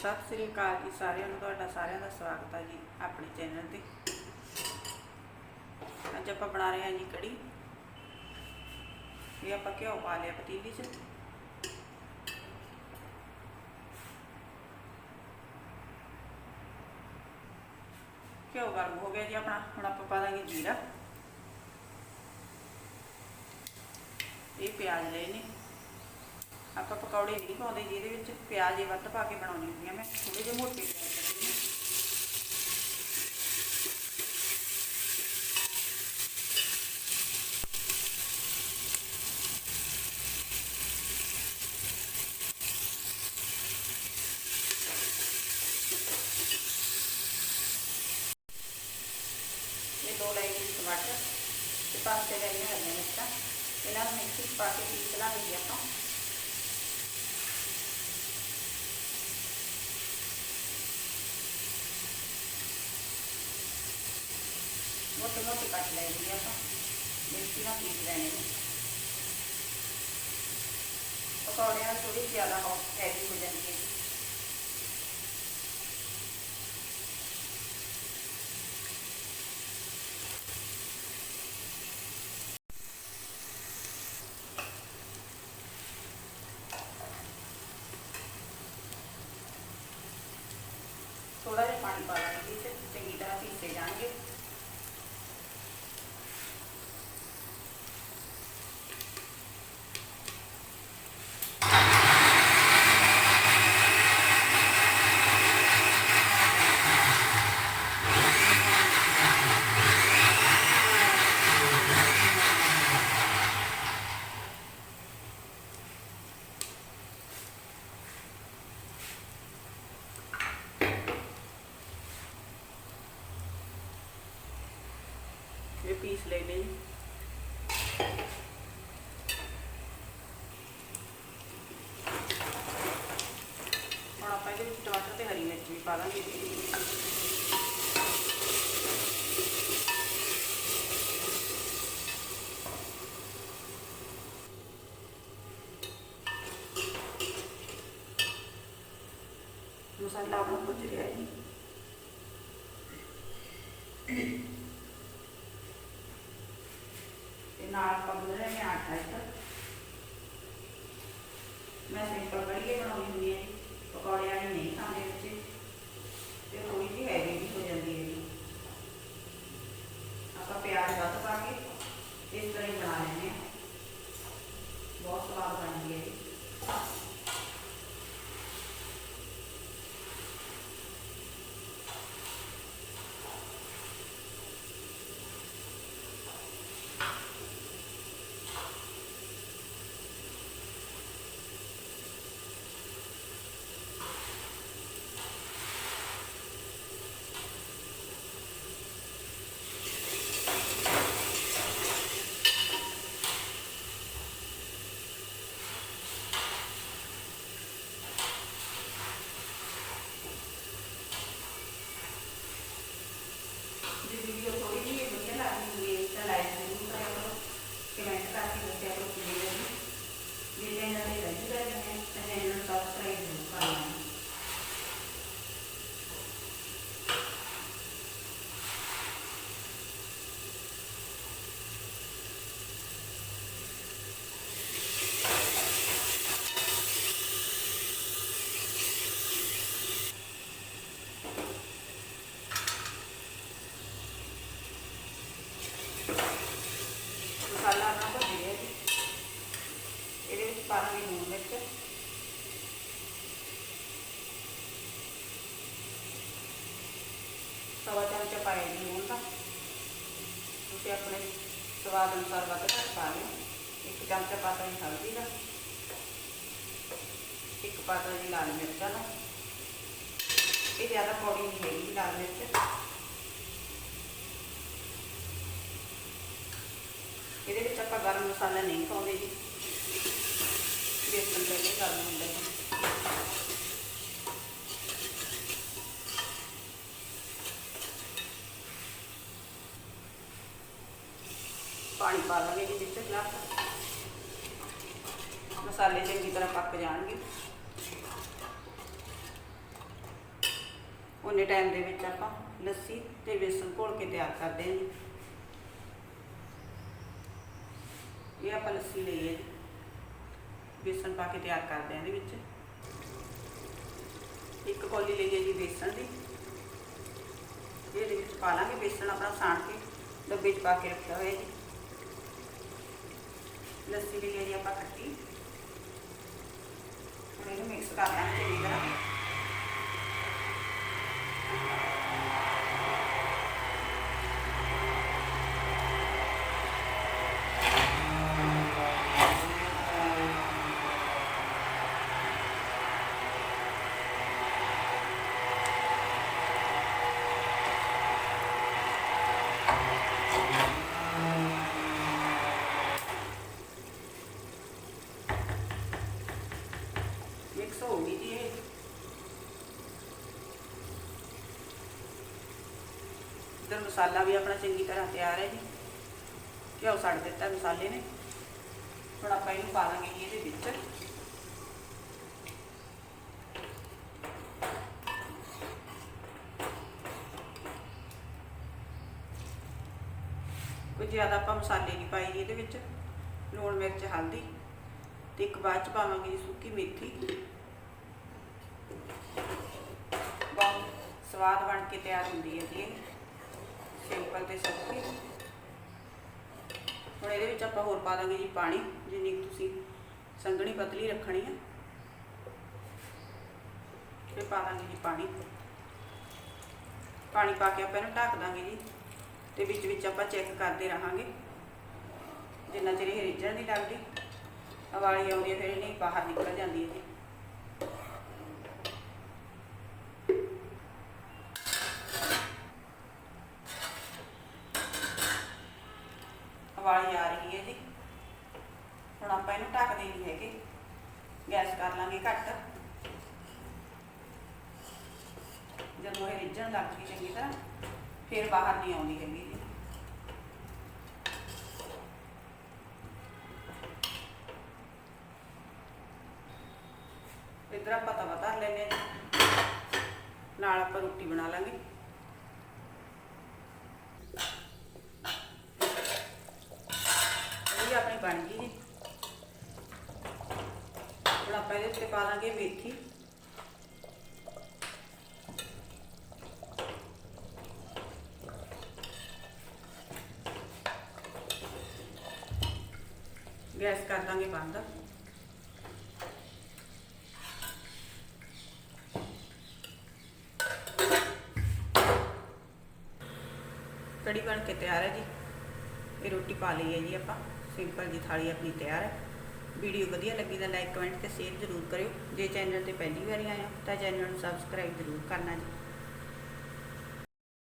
ਸਤਿ ਸ੍ਰੀ ਅਕਾਲ ਜੀ ਸਾਰਿਆਂ ਨੂੰ, ਤੁਹਾਡਾ ਸਾਰਿਆਂ ਦਾ ਸਵਾਗਤ ਹੈ ਜੀ ਆਪਣੇ ਚੈਨਲ ਤੇ। ਅੱਜ ਆਪਾਂ ਬਣਾ ਰਹੇ ਹਾਂ ਜੀ ਕੜੀ। ਇਹ ਆਪਾਂ ਘਿਓ ਪਾ ਲਿਆ ਪਤੀਲੀ 'ਚ। ਘਿਓ ਗਰਮ ਹੋ ਗਿਆ ਜੀ ਆਪਣਾ, ਹੁਣ ਆਪਾਂ ਪਾ ਦਾਂਗੇ ਜੀਰਾ। ਇਹ ਪਿਆਜ਼ ਲਏ ਨੇ। ਆਪਾਂ ਪਕੌੜੇ ਨਹੀਂ ਪਾਉਂਦੇ ਜਿਹਦੇ ਵਿੱਚ ਪਿਆਜ਼ ਹੀ ਵੱਧ ਪਾ ਕੇ ਬਣਾਉਣੀ ਹੁੰਦੀ ਆ ਮੈਂ ਥੋੜੇ ਜਿਹੇ ਮੋਟੇ ਪਿਆਜ਼ ਕੱਟੇ ਨੇ ਇਹ ਦੋ ਲੈ ਕੇ ਟਮਾਟਰ ਤੇ ਪੰਜ ਛੇ ਲੈ ਹਰੀਆਂ ਮਿਰਚਾਂ ਇਹਨਾਂ को कट लेंगे आप मिर्ची ना पीस लेने पकौड़े थोड़ी ज़्यादा हो हैवी हो जाती है थोड़ा सा पानी पा लेंगे चंगी तरह पीसे जाएँगे ये पीस लेने और आप टमाटर से हरी मिर्च भी पा देंगे ਨਾਲ ਆਪਾਂ ਗੁੰਨ ਰਹੇ ਹਾਂ ਆਟਾ ਇੱਧਰ ਮੈਂ ਸਿੰਪਲ ਕੜੀਏ ਬਣਾਉਣੀ ਹੁੰਦੀ ਹੈ ਜੀ ਪਕੌੜੇ ਵਾਲੀ ਨਹੀਂ ਖਾਂਦੇ ਬੱਚੇ ਤੇ ਥੋੜੀ ਜਿਹੀ ਹੈਵੀ ਵੀ ਹੋ ਜਾਂਦੀ ਹੈ ਜੀ ਆਪਾਂ ਪਿਆਜ਼ ਵੱਧ ਪਾ ਕੇ ਇਸ ਤਰ੍ਹਾਂ ਹੀ ਬਣਾ ਲੈਂਦੇ ਹਾਂ ਬਹੁਤ ਸਵਾਦ ਬਣਦੀ ਹੈ ਜੀ ਜੇ ਤੁਸੀਂ ਆਪਣੇ ਸਵਾਦ ਅਨੁਸਾਰ ਵੱਧ ਘੱਟ ਪਾ ਲਿਓ ਇੱਕ ਚਮਚਾ ਪਾਤਾ ਜੀ ਹਲਦੀ ਦਾ ਇੱਕ ਪਾਤਾ ਜੀ ਲਾਲ ਮਿਰਚਾਂ ਦਾ ਇਹ ਜ਼ਿਆਦਾ ਕੌੜੀ ਨਹੀਂ ਹੈਗੀ ਜੀ ਲਾਲ ਮਿਰਚ ਇਹਦੇ ਵਿੱਚ ਆਪਾਂ ਗਰਮ ਮਸਾਲਾ ਨਹੀਂ ਪਾਉਂਦੇ ਜੀ ਪਾਣੀ ਪਾ ਦਾਂਗੇ ਜੀ ਵਿੱਚ ਗਲਾਸ ਮਸਾਲੇ ਚੰਗੀ ਤਰ੍ਹਾਂ ਪੱਕ ਜਾਣਗੇ। ਉਹਨੇ ਟਾਈਮ ਦੇ ਵਿੱਚ ਆਪਾਂ ਲੱਸੀ ਤੇ ਬੇਸਨ ਘੋਲ ਕੇ ਤਿਆਰ ਕਰਦੇ ਹਾਂ ਜੀ। ਇਹ ਆਪਾਂ ਲੱਸੀ ਲਈ ਹੈ ਜੀ। ਬੇਸਨ ਪਾ ਕੇ ਤਿਆਰ ਕਰਦੇ ਹਾਂ ਇਹਦੇ ਵਿੱਚ। ਇੱਕ ਕੌਲੀ ਲਈ ਹੈ ਜੀ ਬੇਸਨ ਦੀ। ਇਹਦੇ ਵਿੱਚ ਪਾ ਲਾਂਗੇ। ਬੇਸਣ ਆਪਣਾ ਸਾਣ ਕੇ ਡੱਬੇ 'ਚ ਪਾ ਕੇ ਰੱਖਿਆ ਹੋਇਆ ਜੀ। ਲੱਸੀ ਲਈ ਹੈ ਆਪਾਂ ਖੱਟੀ। ਹੁਣ ਇਹਨੂੰ ਮਿਕਸ ਕਰ ਲਾਂਗੇ ਚੰਗੀ ਤਰ੍ਹਾਂ ਮਿਕਸ ਹੋ ਗਈ ਜੀ ਇਹ ਇੱਧਰ ਮਸਾਲਾ ਵੀ ਆਪਣਾ ਚੰਗੀ ਤਰ੍ਹਾਂ ਤਿਆਰ ਹੈ ਜੀ। ਘਿਓ ਛੱਡ ਦਿੱਤਾ ਮਸਾਲੇ ਨੇ। ਹੁਣ ਆਪਾਂ ਇਹਨੂੰ ਪਾ ਲਾਂਗੇ ਜੀ ਇਹਦੇ ਵਿੱਚ। ਕੁਝ ਜ਼ਿਆਦਾ ਆਪਾਂ ਮਸਾਲੇ ਨਹੀਂ ਪਾਏ ਜੀ ਇਹਦੇ ਵਿੱਚ। ਲੂਣ ਮਿਰਚ, ਹਲਦੀ ਤੇ ਇੱਕ ਬਾਅਦ ਚ ਪਾਵਾਂਗੇ ਜੀ ਸੁੱਕੀ ਮੇਥੀ। ਬਹੁਤ ਸਵਾਦ ਬਣ ਕੇ ਤਿਆਰ ਹੁੰਦੀ ਹੈ ਜੀ ਇਹ। ਸਿੰਪਲ ਤੇ ਸੌਖੀ ਹੁਣ ਇਹਦੇ ਵਿੱਚ ਆਪਾਂ ਹੋਰ ਪਾ ਦਾਂਗੇ ਜੀ ਪਾਣੀ, ਜਿੰਨੀ ਤੁਸੀਂ ਸੰਘਣੀ ਪਤਲੀ ਰੱਖਣੀ ਹੈ ਤੇ ਪਾ ਦਾਂਗੇ ਜੀ ਪਾਣੀ। ਪਾਣੀ ਪਾ ਕੇ ਆਪਾਂ ਇਹਨੂੰ ਢੱਕ ਦਾਂਗੇ ਜੀ ਤੇ ਵਿੱਚ ਵਿੱਚ ਆਪਾਂ ਚੈੱਕ ਕਰਦੇ ਰਹਾਂਗੇ। ਜਿੰਨਾ ਚਿਰ ਇਹ ਰਿੱਝਣ ਨਹੀਂ ਲੱਗਦੀ ਉਬਾਲੀ ਆਉਂਦੀ ਹੈ ਫਿਰ ਇਹ ਨਹੀਂ ਬਾਹਰ ਨਿਕਲ ਜਾਂਦੀ ਹੈ ਜੀ ਉਬਾਲੀ ਆ ਰਹੀ ਹੈ ਜੀ ਹੁਣ ਆਪਾਂ ਇਹਨੂੰ ਢੱਕ ਦੇਣੀ ਹੈਗੇ। ਗੈਸ ਕਰ ਲਾਂਗੇ ਘੱਟ। ਜਦੋਂ ਇਹ ਰਿੱਝਣ ਲੱਗ ਗਈ ਚੰਗੀ ਤਰ੍ਹਾਂ, ਫਿਰ ਬਾਹਰ ਨਹੀਂ ਆਉਂਦੀ ਹੈਗੀ ਜੀ। ਆਪਾਂ ਤਵਾ ਧਰ ਲੈਨੇ ਨਾਲ ਆਪਾਂ ਰੋਟੀ ਬਣਾ ਲਾਂਗੇ। ਇਹ ਆਪਣੀ ਬਣ ਗਈ ਜੀ। पा लेंगे मेथी गैस कर देंगे बंद। कड़ी बन के तैयार है जी। ये रोटी पा ली है जी आप। सिंपल जी थाली अपनी तैयार है। ਵੀਡੀਓ ਵਧੀਆ ਲੱਗੀ ਤਾਂ ਲਾਈਕ, ਕਮੈਂਟ ਤੇ ਸ਼ੇਅਰ ਜ਼ਰੂਰ ਕਰਿਓ। ਜੇ ਚੈਨਲ ਤੇ ਪਹਿਲੀ ਵਾਰੀ ਆਏ ਹੋ ਤਾਂ ਚੈਨਲ ਨੂੰ ਸਬਸਕ੍ਰਾਈਬ ਜ਼ਰੂਰ ਕਰਨਾ ਜੀ।